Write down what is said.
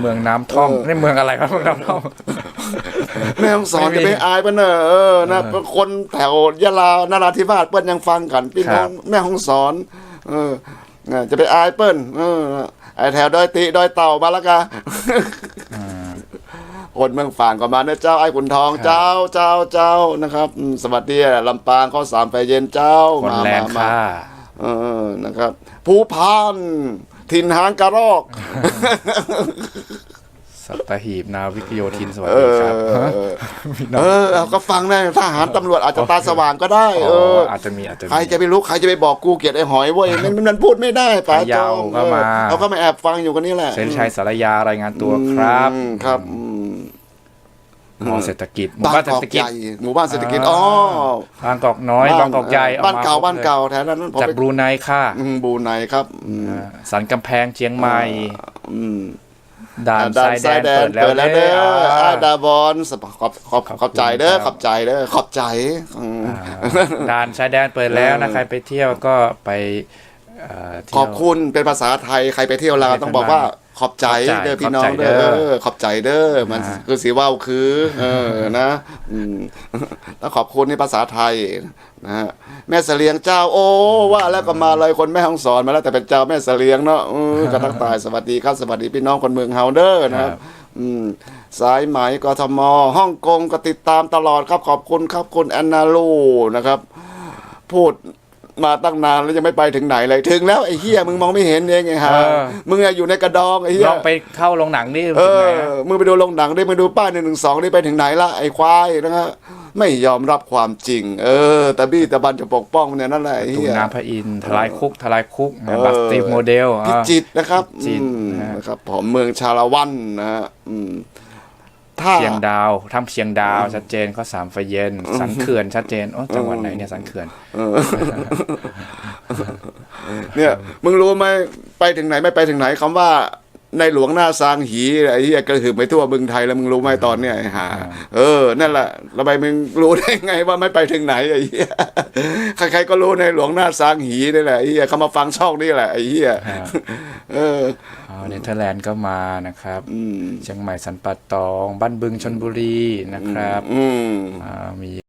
เมืองน้ำท่อมเออนี่เมืองอะไรครับเมืองน้ำท่อมแม่ห้องสอนไม่มีจะไปอายปะเนอะเออนะคนแถวยะลานราธิวาสเปิ้ลยังฟังกันพี่น้องครับแม่ห้องสอน เออน่ะจะไปอายเปิ้ลเออไอแถวดอยติดอยเต่ามาละกะคนเมืองฝางก็มาเนอะเจ้าไอ้ขุนทองเจ้าเจ้าเจ้านะครับอืมสวัสดีลำปางข้าวสามไฟเย็นเจ้าคนมาแลมานด์มาค่ะเออนะครับภูพาน ถิ่นหางกระรอก สัตหีบนาวิกโยธินสวัสเอดีอครับเออเอาก็ฟังได้ทหารตำรวจอาจจะตาสว่างก็ได้เออ๋ออ อาจจะมีอาจจะมี ใครจะไปรู้ใครจะไปบอกกูเกลียดไอ้หอยเว้ยมันมันมันพูดไม่ได้ป๋าพะเยาจอมก็มา เออเราก็มาแอบฟังอยู่กันนี่แหละเซนชัยสารยารายงานตัวครับ อืมครับอืม มอเศรษฐกิจหมู่บ้าบ้านนกเศรอษฐกกิใหจญ่หมู่บ้านเศรษฐกิจอ่าอ๋อ บางกอกน้อย บางกอกใหญ่อบ้านมเก่าครบบ้านลยเก่าแถวนั้นผมจากไปบรูไนค่ะอืมบูไนครับอืมอ่าสันกำแพงเชียงใหม่ อืมด่านด่าชานยแดนชายแดนเปิดแล้วเปิดแล้วเด้ออ่าอ่าดาบอนสปขอบขอบขอบขอบใจเด้อคุณครับขอบใจเด้อขอบใจอืมอ่าด่านชายแดนเปิดแล้วนะใครไปเที่ยวก็ไปเอ่อเที่ยวขอบคุณเป็นภาษาไทยใครไปเที่ยวลาวต้องบอกว่า ขอบใจขอบใจเด้อพี่น้องขอบใจเด้เด้ออขอบใจเด้อมันอ่าคือสีว่าวคือเออนะอืมต้องขอบคุณในภาษาไทยนะฮะแม่เสลียงเจ้าโอ้ว่าแล้วก็มาเลยคนแม่ห้องสอนมาแล้วแต่เป็นเจ้าแม่เสลียงเนาะเออกระทักตายสวัสดีครับสวัสดีพี่น้องคนเมืองเฮาเด้อนะครับอืมสายไหมกทมฮ่องกงก็ติดตามตลอดครับขอบคุณครับคุณแอนนาลูนะครับ พูด มาตั้งนานแล้วยังไม่ไปถึงไหนเลยถึงแล้วไอ้เฮียมึงมองไม่เห็นเองไงฮะเออ มึงอะอยู่ในกระดองไอ้เฮียลองไปเข้าโรงหนังนี่เอถึงไหนอนะมึงไปดูโรงหนังได้มึงดูป้ายหนึ่งหนึ่งสองได้ไปถึงไหนละไอ้ควายนะฮะไม่ยอมรับความจริง เออแต่บี้ตะบันจะปกป้องเนี่ยนั่นแหละไอ้ตูเฮีย น้ำพระอินทร์ทลายคุกทลายคุกเออบัสติฟโมเดลพิอ่า จิตรนะครับพิจิตรอืมนะฮะ นะครับผมเมืองชาละวันนะฮะอืมถ้า เชียงดาวถ้ำเชียงดาว ชัดเจนข้อสามไฟเย็น สันเขื่อนชัดเจนโอ้จังหวัดไหนเนี่ยสันเขื่อนเนี่ยมึงรู้ไหมไปถึงไหนไม่ไปถึงไหนคำว่าในหลวงหน้าซางหีไอ้เหี้ยกระหึ่มไปทั่วเมืองไทยแล้วมึงรู้ไหมตอนเนี้ยไอ้ห่าเออ นั่นแหละแล้วไปมึงรู้ได้ไงว่าไม่ไปถึงไหนไอ้เหี้ย ใครๆก็รู้ในหลวงหน้าซางหีนี่แหละไอ้เหี้ยเขามาฟังช่องนี่แหละไอ้เหี้ยอ่าเออ อ๋อเนเธอร์แลนด์ก็มานะครับอืม เชียงใหม่สันป่าตอง บ้านบึงชนบุรีนะครับอืม อ่ามี